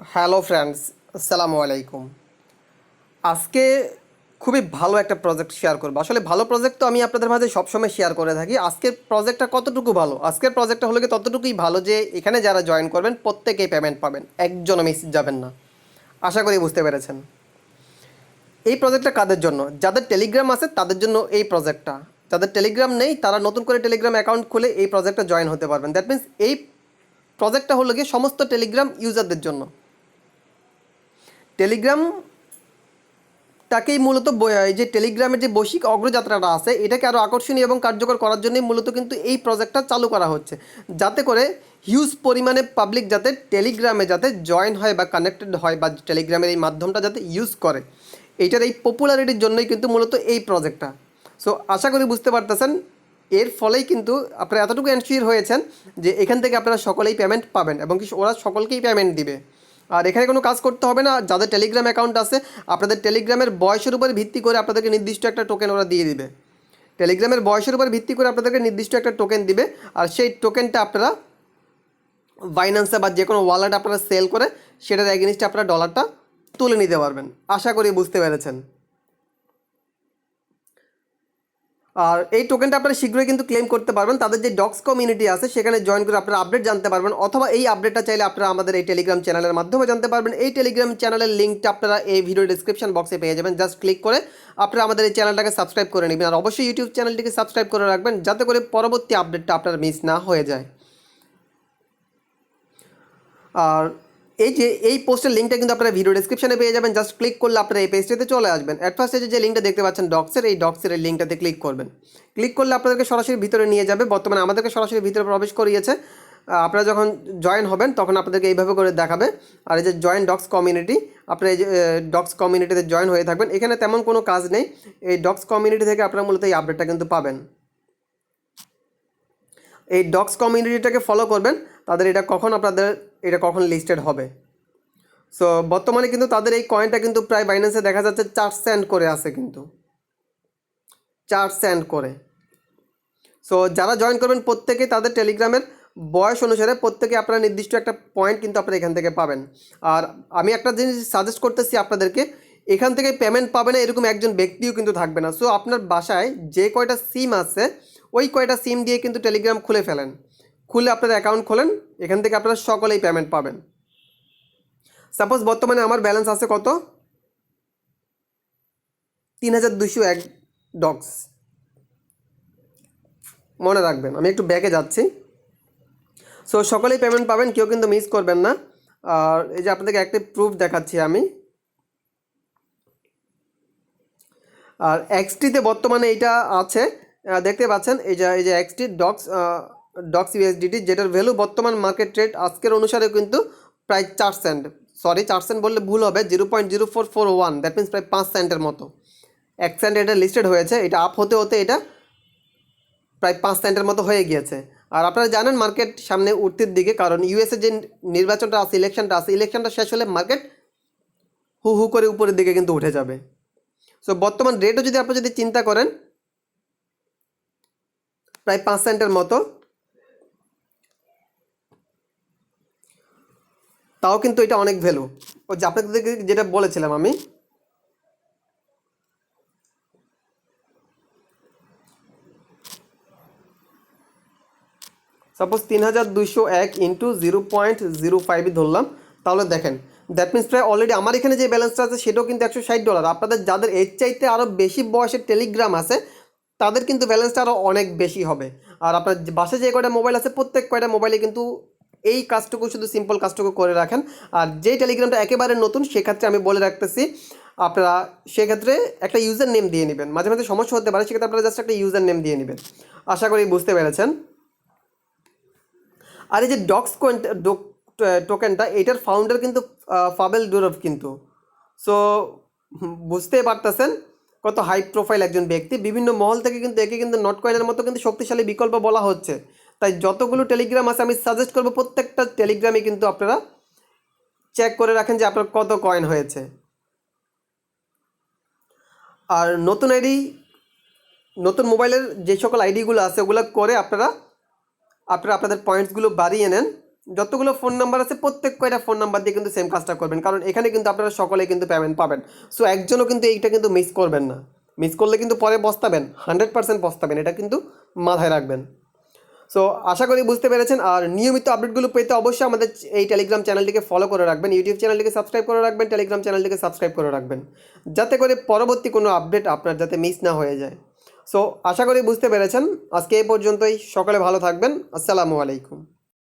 Hello friends, আসসালামু আলাইকুম। আজকে খুবই ভালো একটা প্রজেক্ট শেয়ার করব। আসলে ভালো প্রজেক্ট তো আমি আপনাদের মাঝে সবসময় শেয়ার করে থাকি। আজকের প্রজেক্টটা কতটুকু ভালো? আজকের প্রজেক্টটা হলো কি ততটুকুই ভালো যে এখানে যারা জয়েন করবেন, প্রত্যেকেই পেমেন্ট পাবেন। একজনও মিস যাবেন না। আশা করি বুঝতে পেরেছেন। এই প্রজেক্টটা কাদের জন্য? যাদের টেলিগ্রাম আছে, তাদের জন্য এই প্রজেক্টটা যাদের টেলিগ্রাম নেই, তারা নতুন করে টেলিগ্রাম অ্যাকাউন্ট খুলে এই প্রজেক্টে জয়েন হতে পারবেন। দ্যাট মিন্স এই প্রজেক্টটা হলো গিয়ে সমস্ত টেলিগ্রাম ইউজারদের জন্য। টেলিগ্রামটাকেই মূলত যে টেলিগ্রামের যে বৈশ্বিক অগ্রযাত্রাটা আছে, এটাকে আরও আকর্ষণীয় এবং কার্যকর করার জন্যই মূলত কিন্তু এই প্রজেক্টটা চালু করা হচ্ছে। যাতে করে হিউজ পরিমাণে পাবলিক যাতে টেলিগ্রামে যাতে জয়েন হয় বা কানেক্টেড হয় বা টেলিগ্রামের এই মাধ্যমটা যাতে ইউজ করে। এইটার এই পপুলারিটির জন্যই কিন্তু মূলত এই প্রজেক্টটা সো আশা করি বুঝতে পারতেছেন। এর ফলেই কিন্তু আপনারা এতটুকু এনশিওর হয়েছেন যে এখান থেকে আপনারা সকলেই পেমেন্ট পাবেন এবং কি ওরা সকলকেই পেমেন্ট দিবে। আর এখানে কোনো কাজ করতে হবে না। যাদের টেলিগ্রাম অ্যাকাউন্ট আছে, আপনাদের টেলিগ্রামের বয়সের উপর ভিত্তি করে আপনাদেরকে নির্দিষ্ট একটা টোকেন ওরা দিয়ে দিবে। টেলিগ্রামের বয়সের উপর ভিত্তি করে আপনাদেরকে নির্দিষ্ট একটা টোকেন দিবে, আর সেই টোকেনটা আপনারা বাইন্যান্সে বা যে কোনো ওয়ালেট আপনারা সেল করে, সেটার এগেনিস্টে আপনারা ডলারটা তুলে নিতে পারবেন। আশা করি বুঝতে পেরেছেন। আর এই টোকেনটা আপনারা শীঘ্রই কিন্তু ক্লেম করতে পারবেন। তাদের যে ডক্স কমিউনিটি আছে, সেখানে জয়েন করে আপনারা আপডেট জানতে পারবেন। অথবা এই আপডেটটা চাইলে আপনারা আমাদের এই টেলিগ্রাম চ্যানেলের মাধ্যমে জানতে পারবেন। এই টেলিগ্রাম চ্যানেলের লিঙ্কটা আপনারা এই ভিডিও ডিসক্রিপশন বক্সে পেয়ে যাবেন। জাস্ট ক্লিক করে আপনারা আমাদের এই চ্যানেলটাকে সাবস্ক্রাইব করে নেবেন। আর অবশ্যই ইউটিউব চ্যানেলটিকে সাবস্ক্রাইব করে রাখবেন, যাতে করে পরবর্তী আপডেটটা আপনার মিস না হয়ে যায়। আর এই যে, এই পোস্টের লিঙ্কটা কিন্তু আপনারা ভিডিও ডিসক্রিপশনে পেয়ে যাবেন। জাস্ট ক্লিক করলে আপনারা এই পেজটাতে চলে আসবেন। অ্যাট ফার্স্টে যে লিঙ্কটা দেখতে পাচ্ছেন ডক্সের এই ডক্সের এই লিঙ্কটাতে ক্লিক করবেন। ক্লিক করলে আপনাদেরকে সরাসরি ভিতরে নিয়ে যাবে। বর্তমানে আমাদেরকে সরাসরি ভিতরে প্রবেশ করিয়েছে। আপনারা যখন জয়েন হবেন, তখন আপনাদেরকে এইভাবে করে দেখাবে। আর এই যে জয়েন ডক্স কমিউনিটি আপনারা এই যে ডক্স কমিউনিটিতে জয়েন হয়ে থাকবেন। এখানে তেমন কোনো কাজ নেই। এই ডক্স কমিউনিটি থেকে আপনারা মূলত এই আপডেটটা কিন্তু পাবেন। এই ডক্স কমিউনিটিটাকে ফলো করবেন, তাদের এটা কখন আপনাদের, এটা কখন লিস্টেড হবে। সো বর্তমানে কিন্তু তাদের এই কয়েনটা কিন্তু প্রায় বাইন্যান্সে দেখা যাচ্ছে চার সেন্ট করে আছে কিন্তু। চার সেন্ট করে। সো যারা জয়েন করবেন প্রত্যেকে তাদের টেলিগ্রামের বয়স অনুসারে প্রত্যেকে আপনারা নির্দিষ্ট একটা পয়েন্ট কিন্তু আপনারা এখান থেকে পাবেন। আর আমি একটা জিনিস সাজেস্ট করতেছি আপনাদেরকে, এখান থেকে পেমেন্ট পাবে না এরকম একজন ব্যক্তিও কিন্তু থাকবে না। সো আপনার বাসায় যে কয়টা সিম আছে ওই কয়টা সিম দিয়ে কিন্তু টেলিগ্রাম খুলে ফেলেন। খুলে আপনার অ্যাকাউন্ট খোলেন, এখান থেকে আপনারা সকলেই পেমেন্ট পাবেন। সাপোজ বর্তমানে আমার ব্যালেন্স আছে কত? তিন হাজার দুশো এক ডগস মনে রাখবেন, আমি একটু ব্যাকে যাচ্ছি। সো সকলেই পেমেন্ট পাবেন, কেউ কিন্তু মিস করবেন না। আর এই যে আপনাদেরকে একটা প্রুফ দেখাচ্ছি আমি। আর এক্সটিতে বর্তমানে এইটা আছে। দেখতে পাচ্ছেন, এই যে এই যে এক্সটি ডক্স ডক্স ইউএসডিটি যেটার ভ্যালু বর্তমান মার্কেট রেট আজকের অনুসারে কিন্তু প্রায় চার সেন্ট সরি চার সেন্ট বললে ভুল হবে zero point zero four four one that means প্রায় পাঁচ সেন্টের মতো। এক সেন্ট এটা লিস্টেড হয়েছে, এটা আপ হতে হতে এটা প্রায় পাঁচ সেন্টের মতো হয়ে গিয়েছে। আর আপনারা জানেন মার্কেট সামনে উঠতির দিকে, কারণ ইউএসএ যে নির্বাচনটা আছে ইলেকশনটা আছে ইলেকশনটা শেষ হলে মার্কেট হু হু করে উপরের দিকে কিন্তু উঠে যাবে। সো বর্তমান রেটও যদি আপনি যদি চিন্তা করেন প্রায় পাঁচ সেন্টের মতো। তাও কিন্তু এটা অনেক ভ্যালু ও যে আপনাদেরকে যেটা বলেছিলাম আমি। সাপোজ তিন হাজার দুইশো এক ইন্টু জিরো পয়েন্ট জিরো ফাইভই ধরলাম। তাহলে দেখেন দ্যাট মিনস প্রায় অলরেডি আমার এখানে যে ব্যালেন্সটা আছে, সেটাও কিন্তু একশো ষাট ডলার আপনাদের যাদের এর চাইতে আরও বেশি বয়সের টেলিগ্রাম আছে তাদের কিন্তু ব্যালেন্সটা আরও অনেক বেশি হবে। আর আপনার যে বাসায় যে কয়টা মোবাইল আছে, প্রত্যেক কয়টা মোবাইলে কিন্তু এই কাজটুকু, শুধু সিম্পল কাজটুকু করে রাখেন। আর যেই টেলিগ্রামটা একেবারে নতুন, সেক্ষেত্রে আমি বলে রাখতেছি, আপনারা সেক্ষেত্রে একটা ইউজার নেম দিয়ে নেবেন। মাঝে মাঝে সমস্যা হতে পারে, সেক্ষেত্রে আপনারা জাস্ট একটা ইউজার নেম দিয়ে নেবেন। আশা করি বুঝতে পেরেছেন। আর এই যে ডক্স কয়েন টোকেনটা এটার ফাউন্ডার কিন্তু ফাবেল ডুরভ কিন্তু। সো বুঝতেই পারতেছেন। কত হাই প্রোফাইল একজন ব্যক্তি। বিভিন্ন মহল থেকে কিন্তু একে কিন্তু নট কয়েনের মতো কিন্তু শক্তিশালী বিকল্প বলা হচ্ছে। তাই যতগুলো টেলিগ্রাম আছে, আমি সাজেস্ট করব প্রত্যেকটা টেলিগ্রামে কিন্তু আপনারা চেক করে রাখেন যে আপনার কত কয়েন হয়েছে। আর নতুন আইডি নতুন মোবাইলের যে সকল আইডিগুলো আছে, ওগুলো করে আপনারা আপনারা আপনাদের পয়েন্টসগুলো বাড়িয়ে নেন। যতগুলো ফোন নাম্বার আছে, প্রত্যেক কয়টা ফোন নাম্বার দিয়ে কিন্তু সেম কাজটা করবেন। কারণ এখানে কিন্তু আপনারা সকলে কিন্তু পেমেন্ট পাবেন। সো একজনও কিন্তু এইটা কিন্তু মিস করবেন না। মিস করলে কিন্তু পরে বস্তাবেন হান্ড্রেড পার্সেন্ট বস্তাবেন। এটা কিন্তু মাথায় রাখবেন। সো আশা করি বুঝতে পেরেছেন। আর নিয়মিত আপডেটগুলো পেতে অবশ্যই আমাদের এই টেলিগ্রাম চ্যানেলটিকে ফলো করে রাখবেন। ইউটিউব চ্যানেলটিকে সাবস্ক্রাইব করে রাখবেন। টেলিগ্রাম চ্যানেলটিকে সাবস্ক্রাইব করে রাখবেন। যাতে করে পরবর্তী কোনো আপডেট আপনার যাতে মিস না হয়ে যায়। সো আশা করি বুঝতে পেরেছেন। আজকে এই পর্যন্তই। সকলে ভালো থাকবেন। আসসালামু আলাইকুম।